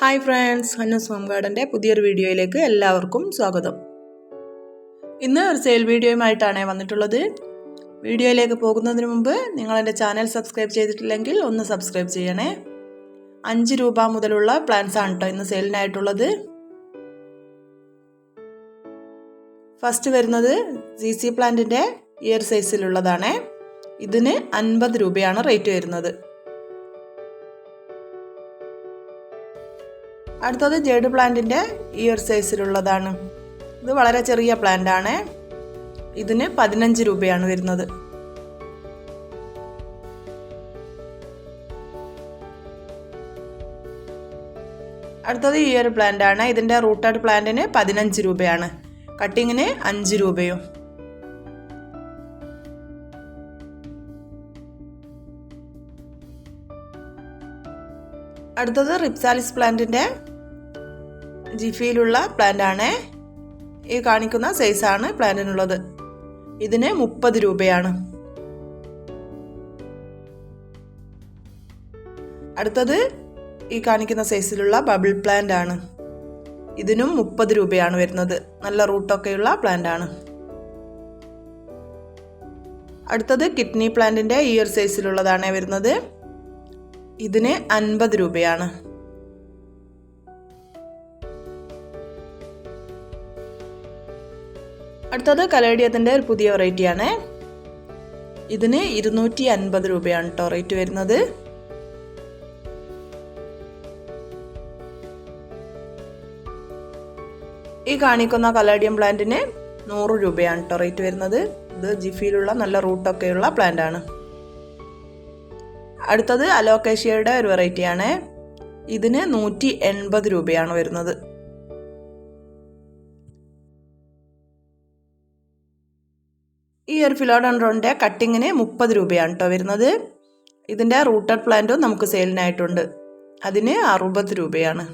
Hi friends ഹന്നസ് home ഗാർഡന്റെ പുതിയൊരു വീഡിയോയിലേക്ക് എല്ലാവർക്കും സ്വാഗതം. ഇന്ന് ഒരു സെയിൽ വീഡിയോയുമായിട്ടാണ് വന്നിട്ടുള്ളത്. വീഡിയോയിലേക്ക് പോകുന്നതിന് മുമ്പ് നിങ്ങളെന്റെ ചാനൽ സബ്സ്ക്രൈബ് ചെയ്തിട്ടില്ലെങ്കിൽ ഒന്ന് സബ്സ്ക്രൈബ് ചെയ്യണേ. അഞ്ച് രൂപ മുതലുള്ള പ്ലാൻസ് ആണ് കേട്ടോ ഇന്ന് സെയിലിനായിട്ടുള്ളത് ഫസ്റ്റ് വരുന്നത് സി സി പ്ലാന്റിന്റെ ഇയർ സൈസിലുള്ളതാണ് ഇതിന് അൻപത് രൂപയാണ് റേറ്റ് വരുന്നത്. അടുത്തത് ജേഡ് പ്ലാന്റിന്റെ ഇയർ സൈസിലുള്ളതാണ്. ഇത് വളരെ ചെറിയ പ്ലാന്റ് ആണ് ഇതിന് പതിനഞ്ച് രൂപയാണ് വരുന്നത്. അടുത്തത് ഈ ഒരു പ്ലാന്റ് ആണ് ഇതിന്റെ റൂട്ടഡ് പ്ലാന്റിന് പതിനഞ്ച് രൂപയാണ്. കട്ടിങ്ങിന് അഞ്ച് രൂപയും. അടുത്തത് റിപ്സാലിസ് പ്ലാന്റിന്റെ ജിഫിയിലുള്ള ആണ് ഈ കാണിക്കുന്ന സൈസാണ് പ്ലാന്റിനുള്ളത്. ഇതിന് മുപ്പത് രൂപയാണ്. അടുത്തത് ഈ കാണിക്കുന്ന സൈസിലുള്ള ബബിൾ പ്ലാന്റ് ആണ് ഇതിനും മുപ്പത് രൂപയാണ് വരുന്നത്. നല്ല റൂട്ടൊക്കെയുള്ള പ്ലാന്റ് ആണ് അടുത്തത് കിഡ്നി പ്ലാന്റിന്റെ ഇയർ സൈസിലുള്ളതാണ് വരുന്നത്. ഇതിന് അൻപത് രൂപയാണ്. അടുത്തത് കലേഡിയത്തിന്റെ ഒരു പുതിയ വെറൈറ്റിയാണ്. ഇതിന് ഇരുന്നൂറ്റി അൻപത് രൂപയാണ് കേട്ടോ റേറ്റ് വരുന്നത്. ഈ കാണിക്കുന്ന കലേഡിയം പ്ലാന്റിന് നൂറ് രൂപയാണ് കേട്ടോ റേറ്റ് വരുന്നത്. ഇത് ജിഫിയിലുള്ള നല്ല റൂട്ടൊക്കെയുള്ള പ്ലാന്റ് ആണ് അടുത്തത് അലോക്കേഷ്യയുടെ ഒരു വെറൈറ്റിയാണ്. ഇതിന് നൂറ്റി എൺപത് രൂപയാണ് വരുന്നത്. ഈ ഒരു ഫിലോഡൻഡ്രോണിന്റെ കട്ടിങ്ങിന് മുപ്പത് രൂപയാണ് കേട്ടോ വരുന്നത്. ഇതിന്റെ റൂട്ടഡ് പ്ലാന്റും നമുക്ക് സെയിലിനായിട്ടുണ്ട്. അതിന് അറുപത് രൂപയാണ്.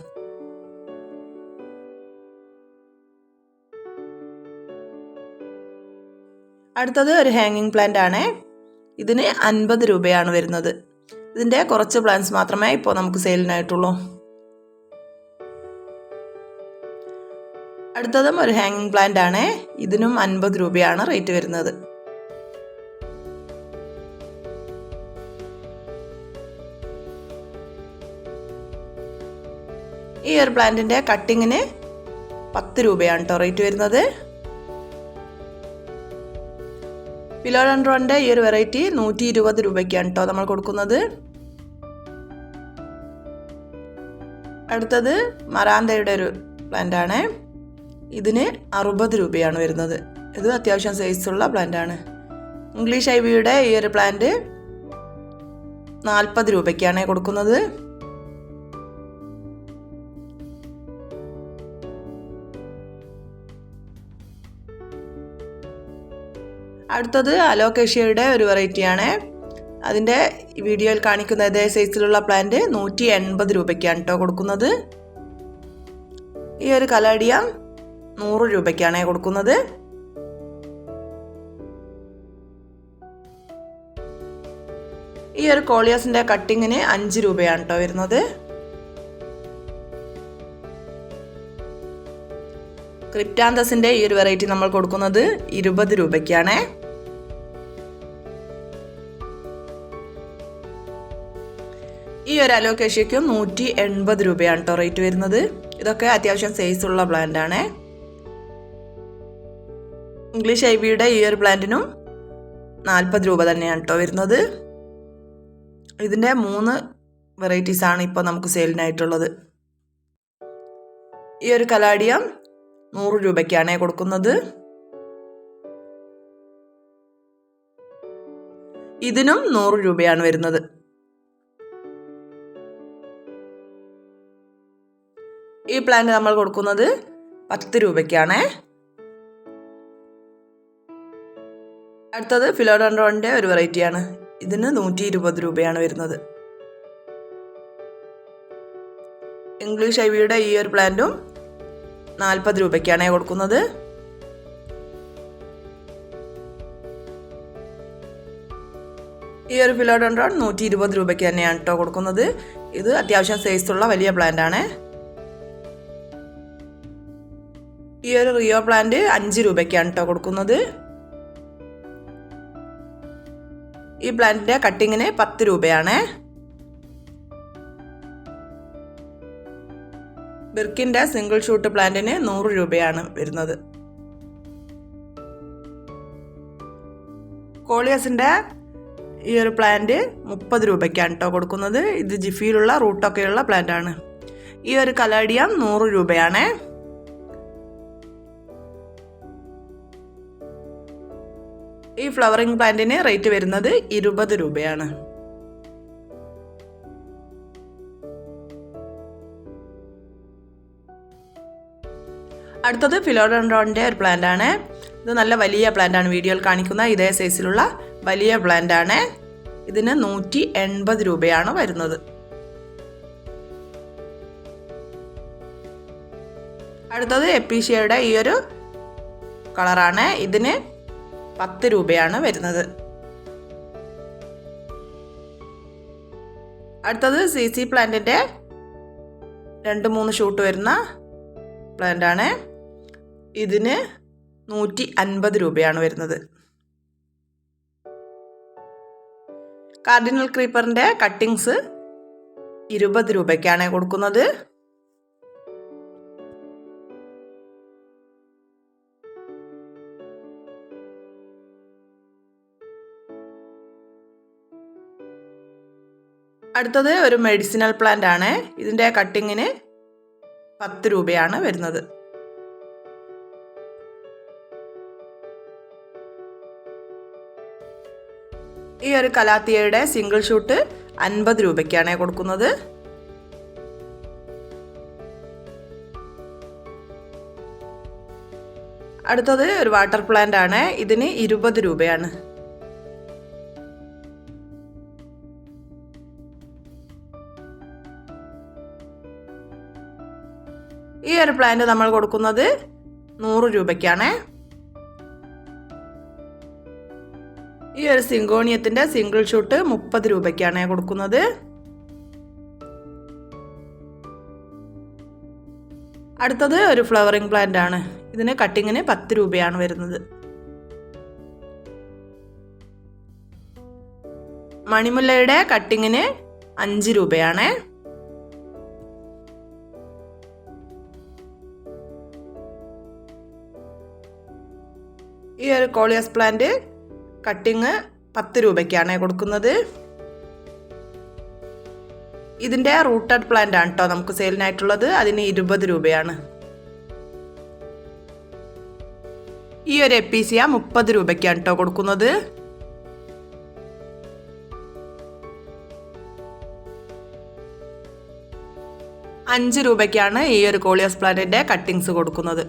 അടുത്തത് ഒരു ഹാങ്ങിങ് പ്ലാന്റ് ആണ് ഇതിന് അൻപത് രൂപയാണ് വരുന്നത്. ഇതിന്റെ കുറച്ച് പ്ലാന്റ്സ് മാത്രമേ ഇപ്പോൾ നമുക്ക് സെയിലിനായിട്ടുള്ളൂ. അടുത്തതും ഒരു ഹാങ്ങിങ് പ്ലാന്റ് ആണ് ഇതിനും അൻപത് രൂപയാണ് റേറ്റ് വരുന്നത്. ഒരു പ്ലാന്റിന്റെ കട്ടിങ്ങിന് പത്ത് രൂപയാണ് കേട്ടോ റേറ്റ് വരുന്നത്. ഫിലോഡൻഡ്രോന്റെ ഈ ഒരു വെറൈറ്റി നൂറ്റി ഇരുപത് രൂപയ്ക്കാണ് കേട്ടോ നമ്മൾ കൊടുക്കുന്നത്. അടുത്തത് മറാന്തയുടെ ഒരു പ്ലാന്റ് ആണ്. ഇതിന് അറുപത് രൂപയാണ് വരുന്നത്. ഇത് അത്യാവശ്യം സൈസുള്ള പ്ലാന്റ് ആണ്. ഇംഗ്ലീഷ് ഐവിയുടെ ഈ ഒരു പ്ലാന്റ് നാൽപ്പത് രൂപയ്ക്കാണ് കൊടുക്കുന്നത്. അടുത്തത് അലോക്കേഷ്യയുടെ ഒരു വെറൈറ്റിയാണ്. അതിന്റെ വീഡിയോയിൽ കാണിക്കുന്ന ഇതേ സൈസിലുള്ള പ്ലാന്റ് നൂറ്റി എൺപത് രൂപയ്ക്കാണ് കേട്ടോ കൊടുക്കുന്നത്. ഈ ഒരു കലാടിയ നൂറ് രൂപയ്ക്കാണ് കൊടുക്കുന്നത്. ഈ ഒരു കോളിയാസിന്റെ കട്ടിങ്ങിന് അഞ്ച് രൂപയാണ് കേട്ടോ വരുന്നത്. ക്രിപ്റ്റാന്തസിന്റെ ഈ ഒരു വെറൈറ്റി നമ്മൾ കൊടുക്കുന്നത് ഇരുപത് രൂപയ്ക്കാണ്. ഈ ഒരു അലോക്കേഷ്യയ്ക്ക് നൂറ്റി എൺപത് രൂപയാണ് കേട്ടോ റേറ്റ് വരുന്നത്. ഇതൊക്കെ അത്യാവശ്യം സൈസ് ഉള്ള പ്ലാന്റ് ആണ്. ഇംഗ്ലീഷ് ഐ ബിയുടെ ഈ ഒരു പ്ലാന്റിനും നാൽപ്പത് രൂപ തന്നെയാണ് കേട്ടോ വരുന്നത്. ഇതിന്റെ മൂന്ന് വെറൈറ്റീസ് ആണ് ഇപ്പോൾ നമുക്ക് സെയിലിനായിട്ടുള്ളത് ഈ ഒരു കലാടിയം നൂറ് രൂപയ്ക്കാണ് കൊടുക്കുന്നത്. ഇതിനും നൂറ് രൂപയാണ് വരുന്നത്. ഈ പ്ലാന്റ് നമ്മൾ കൊടുക്കുന്നത് പത്ത് രൂപയ്ക്കാണ്. അടുത്തത് ഫിലോഡൻഡ്രോണിന്റെ ഒരു വെറൈറ്റിയാണ് ഇതിന് നൂറ്റി ഇരുപത് രൂപയാണ് വരുന്നത്. ഇംഗ്ലീഷ് ഐവിയുടെ ഈ ഒരു പ്ലാന്റും നാൽപ്പത് രൂപയ്ക്കാണ് കൊടുക്കുന്നത്. ഈ ഒരു ഫിലോഡൻഡ്രോൺ നൂറ്റി ഇരുപത് രൂപയ്ക്ക് തന്നെയാണ് കേട്ടോ കൊടുക്കുന്നത്. ഇത് അത്യാവശ്യം സൈസുള്ള വലിയ പ്ലാന്റ് ആണ്. ഈ ഒരു റിയോ പ്ലാന്റ് അഞ്ച് രൂപയ്ക്കാണ് കേട്ടോ കൊടുക്കുന്നത്. ഈ പ്ലാന്റിന്റെ കട്ടിങ്ങിന് പത്ത് രൂപയാണ്. ബിർക്കിന്റെ സിംഗിൾ ഷൂട്ട് പ്ലാന്റിന് നൂറ് രൂപയാണ് വരുന്നത്. കോളിയസിന്റെ ഈ ഒരു പ്ലാന്റ് മുപ്പത് രൂപയ്ക്കാണ് കേട്ടോ കൊടുക്കുന്നത്. ഇത് ജിഫിയിലുള്ള റൂട്ടൊക്കെയുള്ള പ്ലാന്റാണ് ഈ ഒരു കലാഡിയം നൂറ് രൂപയാണ്. ഈ ഫ്ലവറിംഗ് പ്ലാന്റിന് റേറ്റ് വരുന്നത് ഇരുപത് രൂപയാണ്. അടുത്തത് ഫിലോഡൻഡ്രോണിന്റെ ഒരു പ്ലാന്റ് ആണ്. ഇത് നല്ല വലിയ പ്ലാന്റ് ആണ് വീഡിയോയിൽ കാണിക്കുന്ന ഇതേ സൈസിലുള്ള വലിയ പ്ലാന്റ് ആണ്. ഇതിന് നൂറ്റി എൺപത് രൂപയാണ് വരുന്നത്. അടുത്തത് എപ്പീഷ്യയുടെ ഈ ഒരു കളറാണ് ഇതിന് പത്ത് രൂപയാണ് വരുന്നത്. അടുത്തത് സി സി പ്ലാന്റിന്റെ രണ്ട് മൂന്ന് ഷൂട്ട് വരുന്ന പ്ലാന്റാണ്. ഇതിന് നൂറ്റി അൻപത് രൂപയാണ് വരുന്നത്. കാർഡിനൽ ക്രീപ്പറിന്റെ കട്ടിങ്സ് ഇരുപത് രൂപയ്ക്കാണ് കൊടുക്കുന്നത്. അടുത്തത് ഒരു മെഡിസിനൽ പ്ലാന്റ് ആണ്. ഇതിന്റെ കട്ടിങ്ങിന് പത്ത് രൂപയാണ് വരുന്നത്. ഈ ഒരു കലാത്തിയയുടെ സിംഗിൾ ഷൂട്ട് അൻപത് രൂപയ്ക്കാണ് കൊടുക്കുന്നത്. അടുത്തത് ഒരു വാട്ടർ പ്ലാന്റ് ആണ്. ഇതിന് ഇരുപത് രൂപയാണ്. ഈ ഒരു പ്ലാന്റ് നമ്മൾ കൊടുക്കുന്നത് നൂറ് രൂപയ്ക്കാണ്. ഈ ഒരു സിങ്കോണിയത്തിന്റെ സിംഗിൾ ഷൂട്ട് മുപ്പത് രൂപയ്ക്കാണ് കൊടുക്കുന്നത്. അടുത്തത് ഒരു ഫ്ലവറിംഗ് പ്ലാന്റ് ആണ്. ഇതിന് കട്ടിങ്ങിന് പത്ത് രൂപയാണ് വരുന്നത്. മണിമുല്ലയുടെ കട്ടിങ്ങിന് അഞ്ച് രൂപയാണ്. ഈ ഒരു കോളിയസ് പ്ലാന്റ് കട്ടിങ് പത്ത് രൂപയ്ക്കാണ് കൊടുക്കുന്നത്. ഇതിന്റെ റൂട്ടഡ് പ്ലാന്റ് ആണ് കേട്ടോ നമുക്ക് സെയിലിനായിട്ടുള്ളത്. അതിന് ഇരുപത് രൂപയാണ്. ഈ ഒരു എപ്പീസിയ മുപ്പത് രൂപയ്ക്കാണ് കേട്ടോ കൊടുക്കുന്നത്. അഞ്ച് രൂപയ്ക്കാണ് ഈ ഒരു കോളിയസ് പ്ലാന്റിന്റെ കട്ടിങ്സ് കൊടുക്കുന്നത്.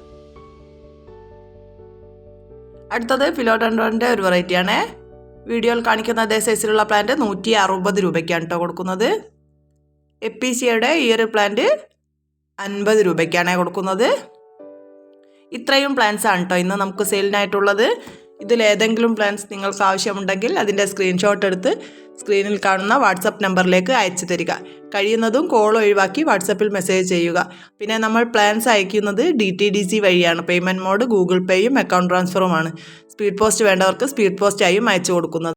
അടുത്തത് ഫിലോഡൻഡോന്റെ ഒരു വെറൈറ്റിയാണ്. വീഡിയോയിൽ കാണിക്കുന്ന അതേ സൈസിലുള്ള പ്ലാന്റ് നൂറ്റി അറുപത് രൂപയ്ക്കാണ് കേട്ടോ കൊടുക്കുന്നത്. എപ്പിസിയുടെ ഈ ഒരു പ്ലാന്റ് അൻപത് രൂപയ്ക്കാണ് കൊടുക്കുന്നത്. ഇത്രയും പ്ലാൻസ് ആണ് കേട്ടോ ഇന്ന് നമുക്ക് സെയിലിനായിട്ടുള്ളത് ഇതിലേതെങ്കിലും പ്ലാൻസ് നിങ്ങൾക്ക് ആവശ്യമുണ്ടെങ്കിൽ അതിന്റെ സ്ക്രീൻഷോട്ട് എടുത്ത് സ്ക്രീനിൽ കാണുന്ന വാട്സപ്പ് നമ്പറിലേക്ക് അയച്ചു തരിക. കഴിയുന്നതും കോൾ ഒഴിവാക്കി വാട്സപ്പിൽ മെസ്സേജ് ചെയ്യുക. പിന്നെ നമ്മൾ പ്ലാൻസ് അയക്കുന്നത് ഡി ടി ഡി സി വഴിയാണ്. പേയ്മെന്റ് മോഡ് ഗൂഗിൾ പേയും അക്കൗണ്ട് ട്രാൻസ്ഫറുമാണ് സ്പീഡ് പോസ്റ്റ് വേണ്ടവർക്ക് സ്പീഡ് പോസ്റ്റായും അയച്ചു കൊടുക്കുന്നത്.